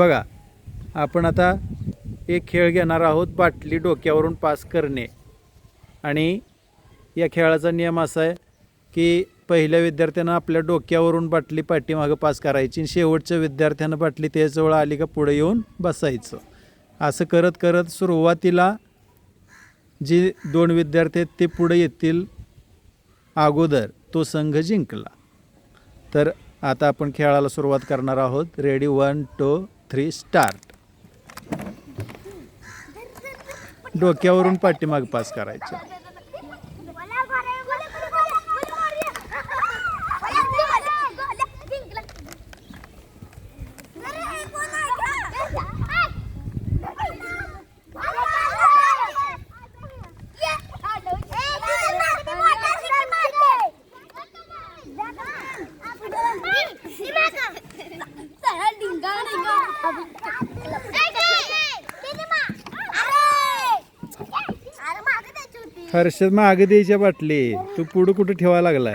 बघा आपण आता एक खेळ घेणार आहोत बाटली डोक्यावरून पास करणे. आणि या खेळाचा नियम असा आहे की पहिल्या विद्यार्थ्यानं आपल्या डोक्यावरून बाटली पाठीमागं पास करायची आणि शेवटच्या विद्यार्थ्यानं बाटली त्याजवळ आली का पुढे येऊन बसायचं. असं करत करत सुरुवातीला जे दोन विद्यार्थी आहेत ते पुढे येतील अगोदर तो संघ जिंकला. तर आता आपण खेळाला सुरुवात करणार आहोत. Ready one two three start डोक्यावरून पाठीमाग पास करायचं. हर्षद मागे द्यायच्या बाटली. तू पुढं कुठं ठेवायला लागलाय?